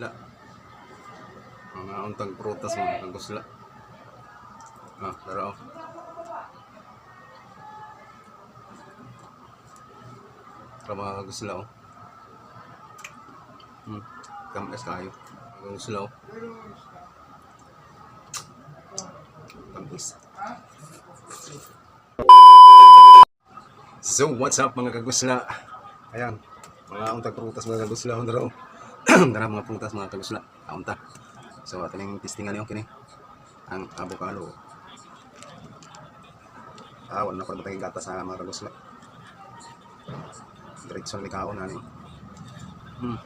La. Mga untang prutas mga kagusla. Ah, dara oh. Para mga kagusla oh. Hmm. Kamas kayo. Kagusla oh. Kamis. So, what's up mga kagusla? Ayan, mga untang prutas mga kagusla. Ang dara oh. Dara mga prutas mga kagusla. Kaunta. So, ato yung testingan yung kini. Ang avocado. Ah, wala na ko batay gata sa mga kagusla. Diretso ang likao na ni. Hmm.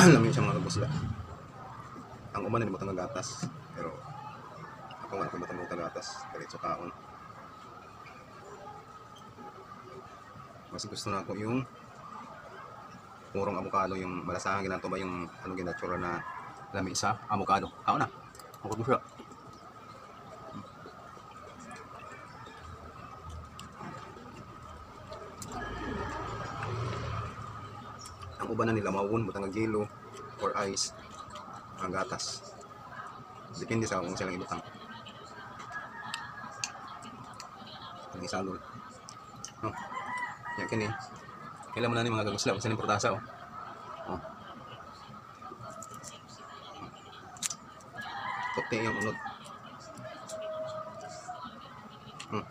Lamin siya mga kabusla. Ang uman ni matang gatas. Pero ako nga ako matang gatas. Diretso kaon. Mas gusto na ako yung purong avocado yung malasahan ginato ba yung ano ginatsura na lami sa avocado. Ako na. Ako gusto. Ang uban na nila mawon butang ng yelo or ice ang gatas. Depende sa kung silang ibutang. Ang isalol. Oh. Yan kini. Kailan mo na ni mga gagusla saan yung protasa oh. Oh. Puti yung unod. Hmm.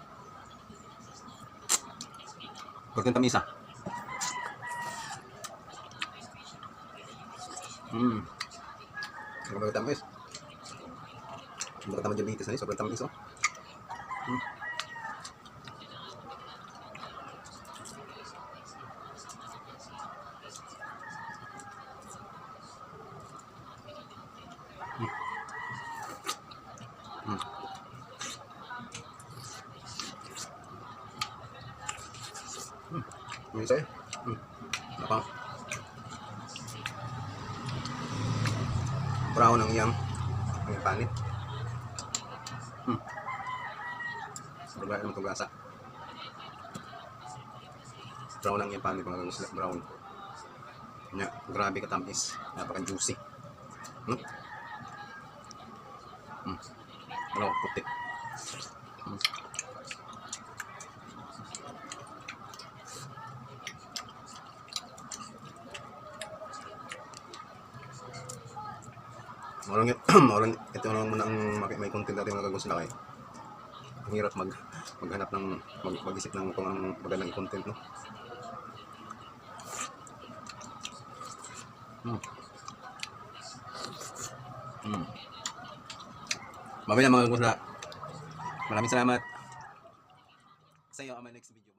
Kurtin tamisa. Hmm. Sobrang tamis. Sobrang tamis diabetes na ni, sobrang tamis oh. Hmm. Hmm. Hmm. Yung eh. Hmm. Brown ang iyang ang panit. Hmm. Sobrang naman itong gasa. Brown ang iyang panit mga gusto brown. Nya, grabe katamis. Napaka juicy. Hmm? Hmm. Ano, puti. Hmm. Marang marang ito na lang muna ang may content natin mga kagos na kayo. Ang hirap mag maghanap ng mag, mag-isip ng kung anong magandang content no. Hmm. Hmm. Mamaya mga kagos na. Maraming salamat. Sa iyo ang next video.